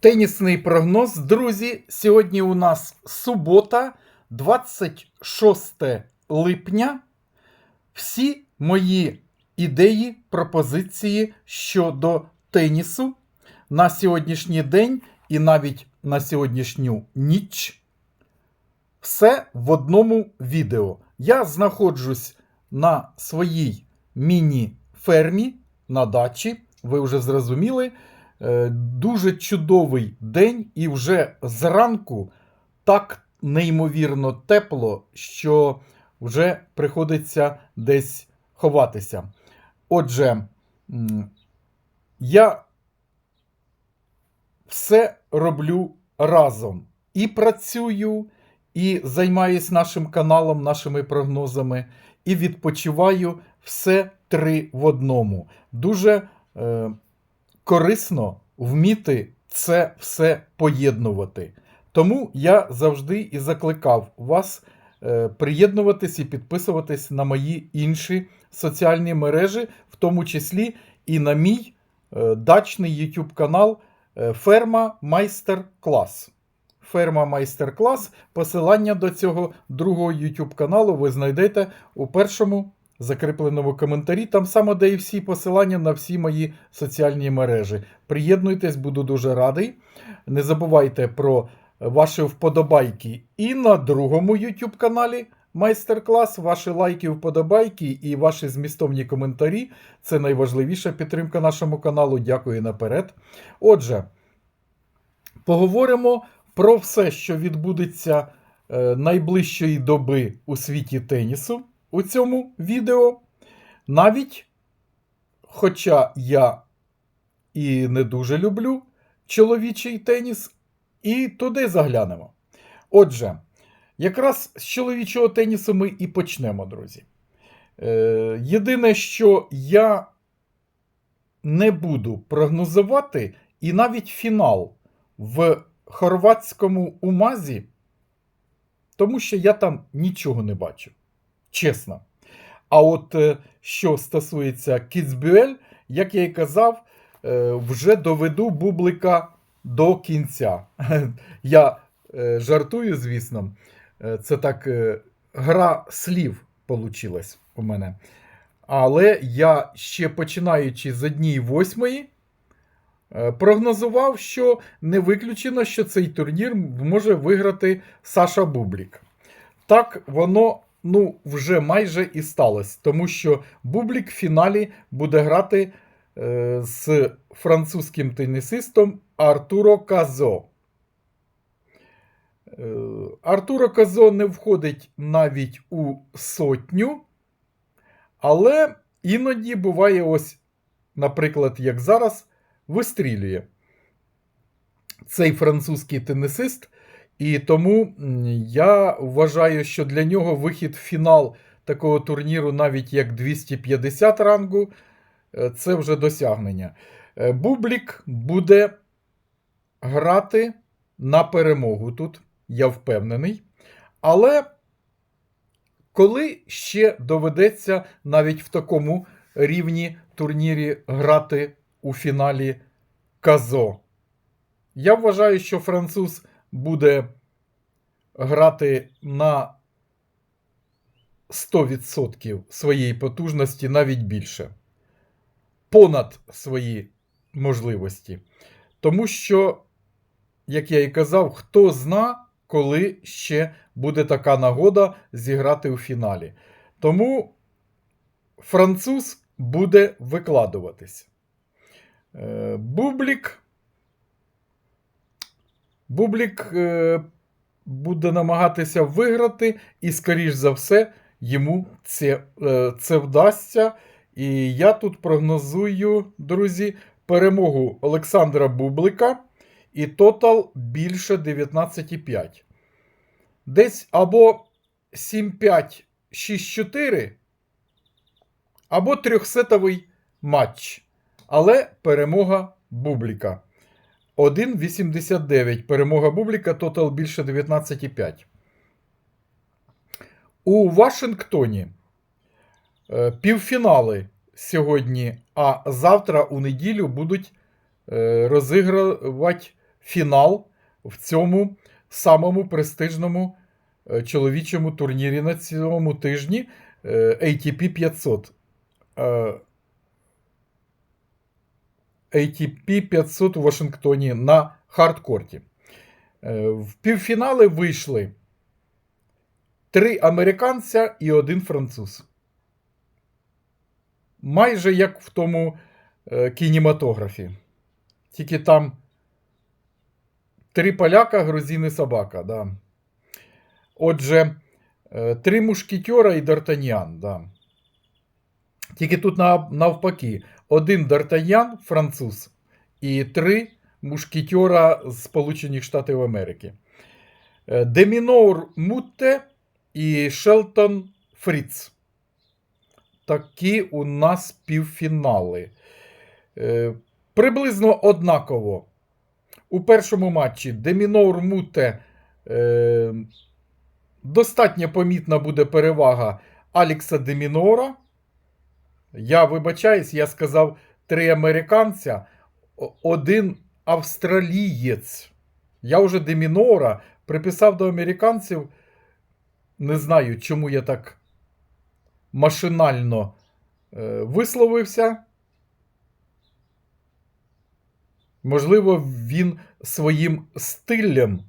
Тенісний прогноз, друзі. Сьогодні у нас субота, 26 липня. Всі мої ідеї, пропозиції щодо тенісу на сьогоднішній день і навіть на сьогоднішню ніч. Все в одному відео. Я знаходжусь на своїй міні-фермі на дачі. Ви вже зрозуміли. Е, Дуже чудовий день, і вже зранку так неймовірно тепло, що вже приходиться десь ховатися. Отже, я все роблю разом. І працюю, і займаюсь нашим каналом, нашими прогнозами, і відпочиваю все три в одному. Дуже е, корисно вміти це все поєднувати. Тому я завжди і закликав вас е, приєднуватись і підписуватись на мої інші соціальні мережі, в тому числі і на мій е, дачний YouTube канал е, Ферма Майстер Клас. Ферма Майстер Клас. Посилання до цього другого YouTube каналу ви знайдете у першому закріпленому коментарі. Там саме де і всі посилання на всі мої соціальні мережі. Приєднуйтесь, буду дуже радий. Не забувайте про ваші вподобайки і на другому YouTube каналі. Майстер-клас, ваші лайки, вподобайки і ваші змістовні коментарі це найважливіша підтримка нашому каналу. Дякую наперед. Отже, поговоримо про все, що відбудеться е, найближчої доби у світі тенісу у цьому відео. Навіть, хоча я і не дуже люблю чоловічий теніс, і туди заглянемо. Отже, якраз з чоловічого тенісу ми і почнемо, друзі. Е, єдине, що я не буду прогнозувати, і навіть фінал в хорватському умазі, тому що я там нічого не бачу. Чесно. А от е, що стосується Кіцбюель, як я і казав, е, вже доведу бублика до кінця. Я е, жартую, звісно. Це так гра слів получилась у мене. Але я ще починаючи з однієї восьмої, е, прогнозував, що не виключено, що цей турнір може виграти Саша Бублік. Так воно ну, вже майже і сталося, тому що Бублік в фіналі буде грати е, з французьким тенісистом Артуро Казо. Е, Артуро Казо не входить навіть у сотню, але іноді буває ось, наприклад, як зараз, вистрілює цей французький тенісист. І тому я вважаю, що для нього вихід в фінал такого турніру, навіть як 250 рангу, е, це вже досягнення. Е, Бублік буде грати на перемогу тут, я впевнений. Але коли ще доведеться навіть в такому рівні турнірі грати у фіналі Казо? Я вважаю, що француз буде грати на 100% своєї потужності, навіть більше. Понад свої можливості. Тому що, як я і казав, хто зна, коли ще буде така нагода зіграти у фіналі. Тому француз буде викладуватись. Е, Бублік. Бублік е, буде намагатися виграти, і, скоріш за все, йому це, е, це вдасться. І я тут прогнозую, друзі, перемогу Олександра Бублика і тотал більше 19,5. Десь або 7-5, 6-4, або трьохсетовий матч. Але перемога Бубліка. 1,89. Перемога Бубліка, тотал більше 19,5. У Вашингтоні е, півфінали сьогодні, а завтра у неділю будуть е, розігрувати фінал в цьому самому престижному е, чоловічому турнірі на цьому тижні ATP 500. ATP 500 у Вашингтоні на хардкорті. Е, В півфінали вийшли три американця і один француз. Майже як в тому е, кінематографі. Тільки там три поляка, грузин і собака. Да. Отже, е, три мушкетера і Д'Артаньян. Да. Тільки тут навпаки: один Д'Артаньян, француз, і три мушкетера з Сполучених Штатів Америки. Е, Демінор Мутте і Шелтон Фріц. Такі у нас півфінали. Е, Приблизно однаково. У першому матчі Демінор Муте е, достатньо помітна буде перевага Алікса Демінора. Я вибачаюсь, я сказав три американця, один австралієць. Я вже Демінора приписав до американців. Не знаю, чому я так машинально е, висловився. Можливо, він своїм стилем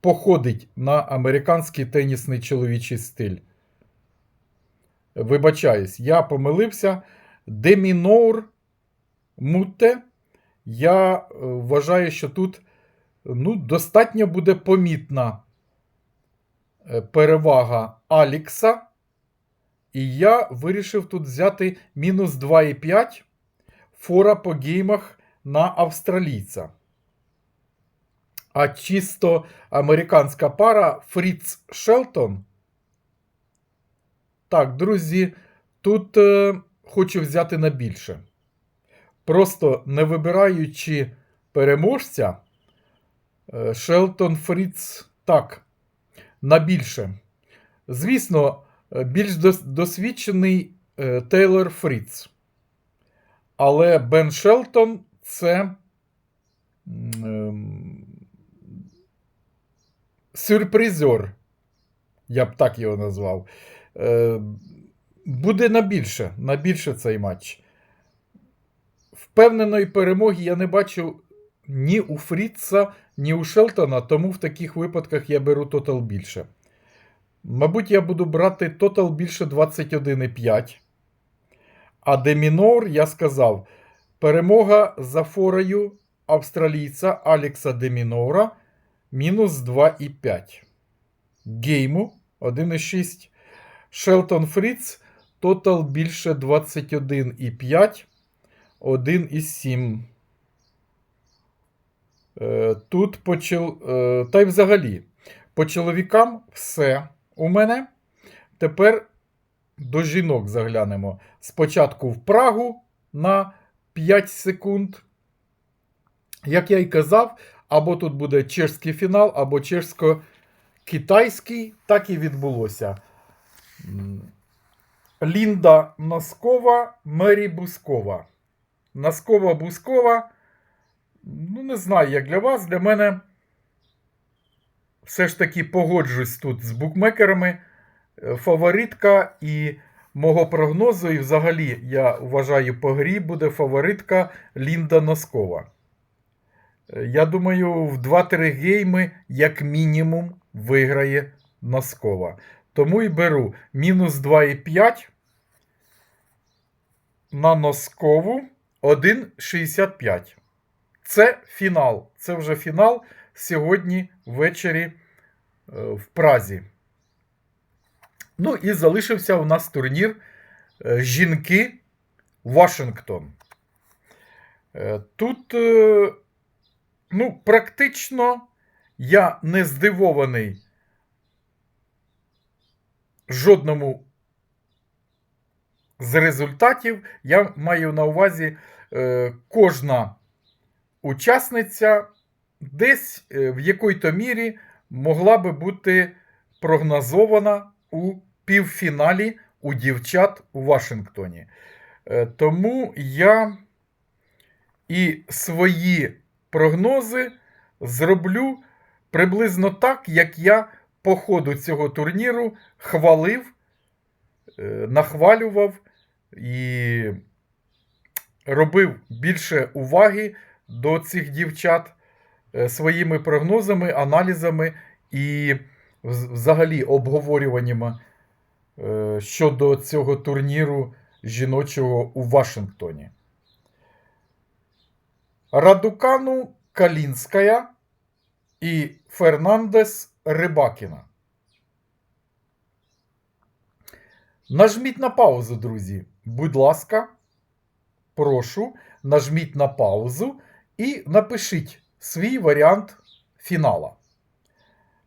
походить на американський тенісний чоловічий стиль. Вибачаюсь, я помилився. Демінор Муте. Я е, вважаю, що тут ну, достатньо буде помітна е, перевага Алікса. І я вирішив тут взяти мінус 2,5 фора по геймах на австралійця. А чисто американська пара Фріц Шелтон. Так, друзі, тут е, хочу взяти на більше. Просто не вибираючи переможця, е, Шелтон Фріц так, на більше. Звісно, е, більш дос- досвідчений е, Тейлор Фріц. Але Бен Шелтон це ем, сюрпризер. Я б так його назвав. Е, буде на більше, на більше цей матч. Впевненої перемоги я не бачу ні у Фріца, ні у Шелтона, тому в таких випадках я беру тотал більше. Мабуть, я буду брати тотал більше 21,5. А Демінор, я сказав, перемога за форою австралійця Алекса Демінора мінус 2,5. Гейму 1,6. Шелтон Фріц тотал більше 21,5. 1,7. Е, Тут почал. е, Та й взагалі, по чоловікам все у мене. Тепер до жінок заглянемо. Спочатку в Прагу на 5 секунд. Як я й казав, або тут буде чешський фінал, або чешсько-китайський. Так і відбулося. Лінда Носкова, Мері Бускова. Носкова Бускова. Ну, не знаю, як для вас. Для мене все ж таки погоджусь тут з букмекерами. Е, Фаворитка і мого прогнозу, і взагалі, я вважаю, по грі буде фаворитка Лінда Носкова. Е, Я думаю, в 2-3 гейми, як мінімум, виграє Носкова. Тому і беру мінус 2,5 на Носкову 1,65. Це фінал. Це вже фінал сьогодні ввечері е, в Празі. Ну і залишився у нас турнір е, Жінки Вашингтон. Е, Тут, ну, практично я не здивований жодному з результатів. Я маю на увазі е, кожна учасниця десь е, в якій-то мірі могла би бути прогнозована у півфіналі у дівчат у Вашингтоні. Е, Тому я і свої прогнози зроблю приблизно так, як я по ходу цього турніру хвалив, е, нахвалював і робив більше уваги до цих дівчат е, своїми прогнозами, аналізами і взагалі обговорюваннями е, щодо цього турніру жіночого у Вашингтоні. Радукану Калінськая і Фернандес Рибакіна. Нажміть на паузу, друзі. Будь ласка, прошу, нажміть на паузу і напишіть свій варіант фінала.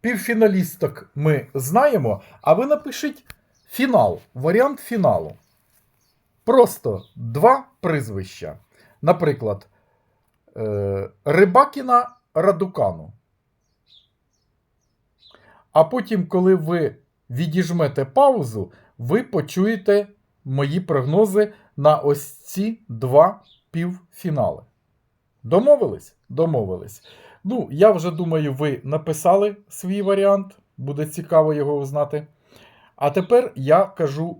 Півфіналісток ми знаємо, а ви напишіть фінал, варіант фіналу. Просто два прізвища. Наприклад, е, Рибакіна Радукану. А потім, коли ви відіжмете паузу, ви почуєте мої прогнози на ось ці два півфінали. Домовились? Домовились. Ну, я вже думаю, ви написали свій варіант. Буде цікаво його узнати. А тепер я кажу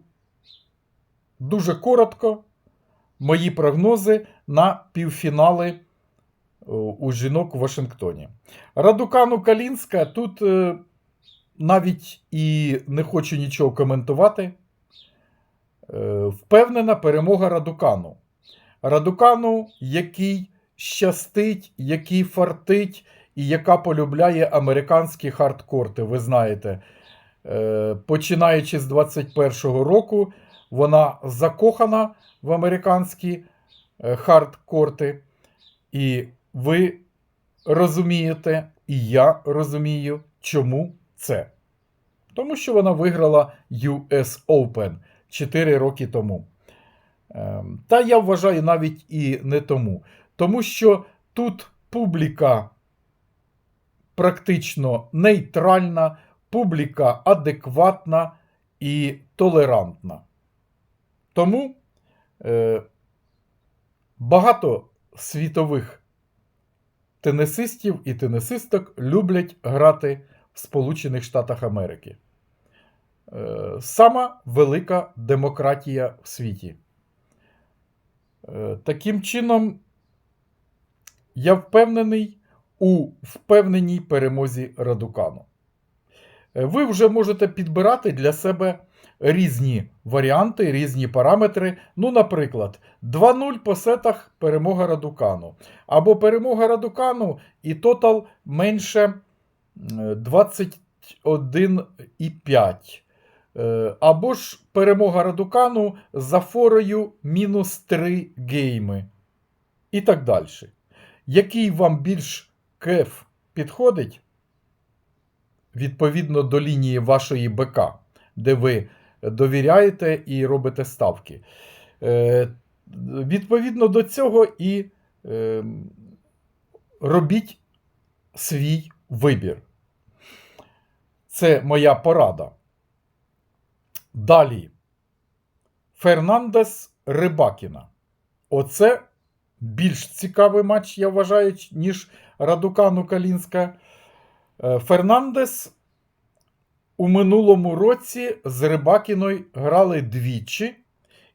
дуже коротко мої прогнози на півфінали у жінок у Вашингтоні. Радукану Калінська тут е, навіть і не хочу нічого коментувати. Е, впевнена перемога Радукану. Радукану, який щастить, який фартить і яка полюбляє американські хардкорти. Ви знаєте, Е, починаючи з 21-го року, вона закохана в американські е, хардкорти. І ви розумієте, і я розумію, чому це. Тому що вона виграла US Open 4 роки тому. Ем, Та я вважаю навіть і не тому. Тому що тут публіка практично нейтральна, публіка адекватна і толерантна. Тому е, багато світових тенісистів і тенісисток люблять грати Сполучених Штатах Америки. Е, сама велика демократія в світі. Е, Таким чином, я впевнений у впевненій перемозі Радукану. Е, Ви вже можете підбирати для себе різні варіанти, різні параметри. Ну, наприклад, 2-0 по сетах перемога Радукану. Або перемога Радукану і тотал менше 21,5. Е, Або ж перемога Радукану за форою мінус 3 гейми. І так далі. Який вам більш кеф підходить? Відповідно до лінії вашої БК, де ви довіряєте і робите ставки. Е, Відповідно до цього і е, робіть свій вибір. Це моя порада. Далі. Фернандес Рибакіна. Оце більш цікавий матч, я вважаю, ніж Радукану Калінська. Е, Фернандес у минулому році з Рибакіною грали двічі,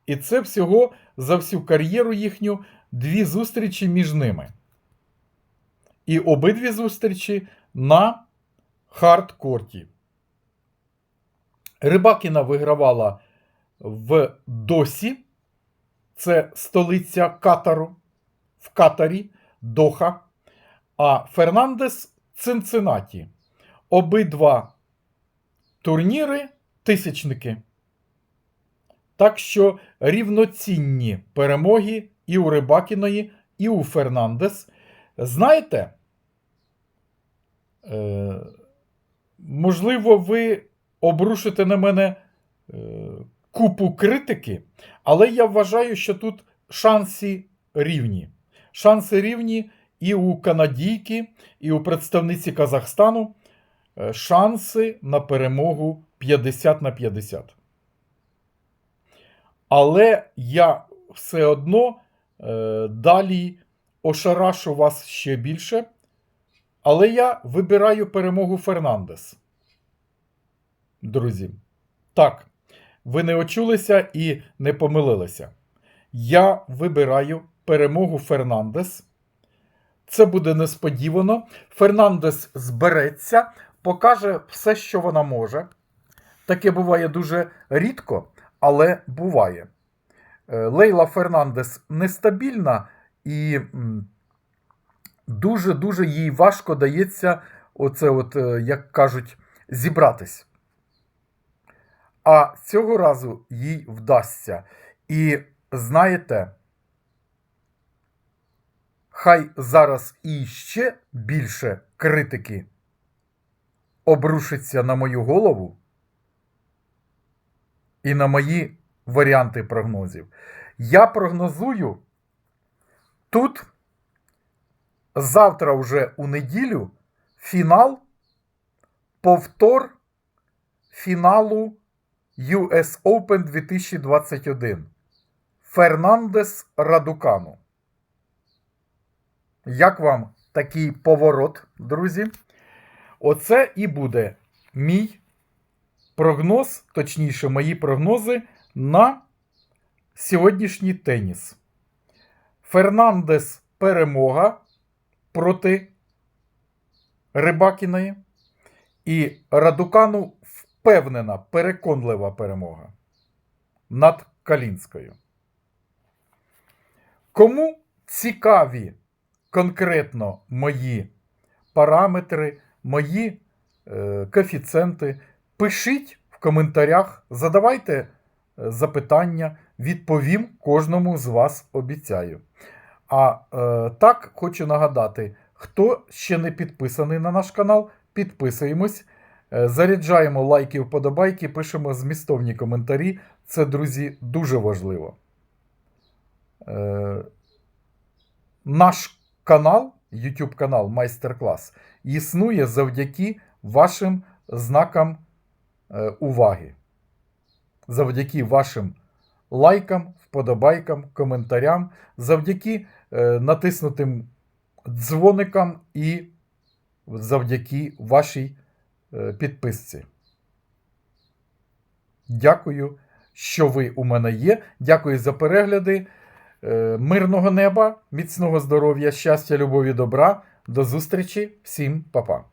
і це всього за всю кар'єру їхню дві зустрічі між ними. І обидві зустрічі на хардкорті. Рибакіна вигравала в Досі, це столиця Катару, в Катарі, Доха, а Фернандес Цинциннаті. Обидва турніри тисячники. Так що рівноцінні перемоги і у Рибакіної, і у Фернандес. Знаєте, е, можливо, ви обрушите на мене е, купу критики, але я вважаю, що тут шанси рівні. Шанси рівні і у канадійки, і у представниці Казахстану. Е, Шанси на перемогу 50 на 50. Але я все одно е, далі ошарашу вас ще більше, але я вибираю перемогу Фернандес. Друзі, так, ви не очулися і не помилилися. Я вибираю перемогу Фернандес. Це буде несподівано. Фернандес збереться, покаже все, що вона може. Таке буває дуже рідко, але буває. Е, Лейла Фернандес нестабільна і дуже-дуже їй важко дається, оце, от, е, як кажуть, зібратись. А цього разу їй вдасться. І знаєте, хай зараз і ще більше критики обрушиться на мою голову і на мої варіанти прогнозів. Я прогнозую тут завтра вже у неділю фінал, повтор фіналу US Open 2021. Фернандес Радукану. Як вам такий поворот, друзі? Оце і буде мій прогноз, точніше, мої прогнози на сьогоднішній теніс. Фернандес перемога проти Рибакіної. І Радукану впевнена, переконлива перемога над Калінською. Кому цікаві конкретно мої параметри, мої е, коефіцієнти, пишіть в коментарях, задавайте е, запитання, відповім кожному з вас обіцяю. А е, так хочу нагадати, хто ще не підписаний на наш канал, підписуємось. Е, Заряджаємо лайки, вподобайки, пишемо змістовні коментарі. Це, друзі, дуже важливо. Е, Наш канал, YouTube канал Майстер-клас, існує завдяки вашим знакам е, уваги. Завдяки вашим лайкам, вподобайкам, коментарям, завдяки натиснутим дзвоникам і завдяки вашій е, підписці. Дякую, що ви у мене є. Дякую за перегляди. Е, Мирного неба, міцного здоров'я, щастя, любові, добра. До зустрічі, всім па-па.